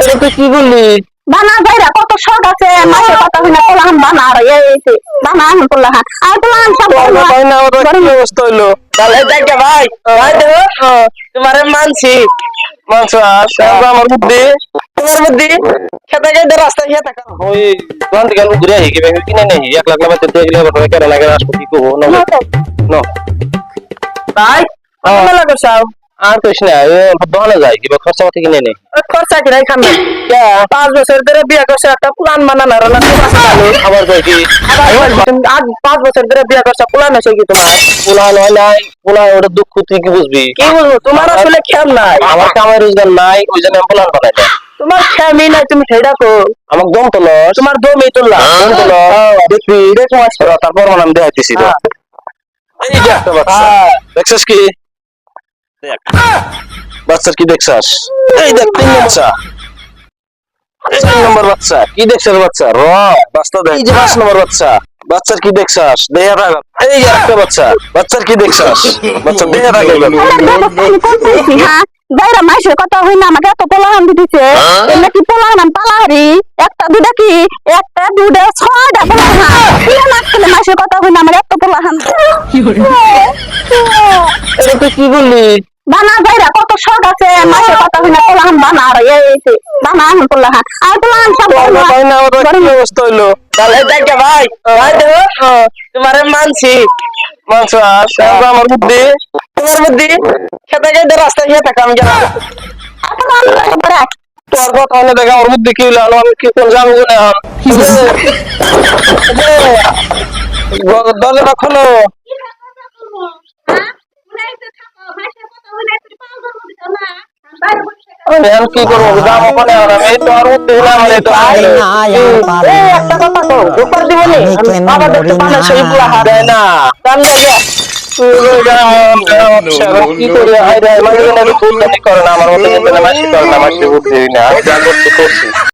এটা তুই কি বললি? বানা ভাইরা কত শখ আছে। মাসে কথা হইনা পোলাহান বানা আর এই বানা আন পোলাহান। আর পোলাহান সব বলব না ওটা কি অবস্থা হইল? তাহলে দেখে ভাই ভাই দেখো তোমারে মানছি। মানছ আমার বুদ্ধি। তোমার বুদ্ধি? খেতে খেতে রাস্তায় খেয়ে থাকা। ওই দোকান থেকে ঘুরে আহি কিবা কিনে নেই। এক লাখ লাখ দিয়ে গেলে ঘটনা কেন লাগে রাষ্ট্রপতি কো নো। আর কইস না দোকানে যাই কিবা খরচা পাতি কিনে নেই খরচা কিনাই খাম না। পাঁচ বছর ধরে বিয়া করছে একটা প্ল্যান বানানো আর না। আবার কই কি? আজ পাঁচ বছর ধরে বিয়া করছে প্ল্যান আছে কি তোমার? প্ল্যান হয় নাই প্ল্যান ওটা দুঃখ তুই কি বুঝবি? কি বুঝব? তোমার আসলে খেয়াল নাই। আমার কামাই রোজগার নাই ওই জন্য আমি প্ল্যান বানাই না তোমার খেয়ালই নাই তুমি ঠেডা কো। আমার দম তো লস। তোমার দম এই তোলা দম তো লস। দেখবি দেখো তারপর আমি দেখাইতেছি তো। এই যে একটা বাচ্চা। দেখছিস কি? দেখ। বাচ্চার কি দেখছাস? এই দেখ তিন বাচ্চা। এই তিন নম্বর বাচ্চা কি দেখছাস বাচ্চা? র বাচ্চা দেখ এই যে পাঁচ নম্বর বাচ্চা। বাচ্চার কি দেখছাস? দেহে রাগ এই যে একটা বাচ্চা। বাচ্চার কি দেখছাস? বাচ্চা দেহে রাগ হ্যাঁ? ভাইরা মাসে কথা হইনা আমাকে এত পোলাহান দিতেছে। এগুলো কি পোলাহান পালাহারি? একটা দুটা কি? একটা দুটা ছয়টা পোলাহান। মাসে কথা হইনা আমার এত পোলাহান। এটা তুই কি বললি বানা ভাইরা কত শখ আছে। মাসে কথা হইনা পোলাহান বানা আর এই এইছে বানা আন পোলাহান। আর পোলাহান সব না ওটা কি অবস্থা হইল? তাহলে দেখে ভাই ভাই দেখো তোমারে মানছি। মানছ আমার বুদ্ধি। তোমার বুদ্ধি? খেতে খেতে রাস্তায় খেয়ে থাকা আমি তোর কথা হলে দেখা আমার বুদ্ধি কি হইল আমি কি কোন কোনে এখন দরজাটা খোলো আমি এখন কি করব? যাব কোনে এখন আমি এই তো আর আমার এই তো এই একটা কথা তো উপর দিব নি বাবা দেখতে পানে সেই পুরা হারায় না। তার লাগে কি করি? হাই রে মানে আমি বুদ্ধি করে না আমার মতো না মাসি করে না মাসি বুদ্ধি না। যা করছি।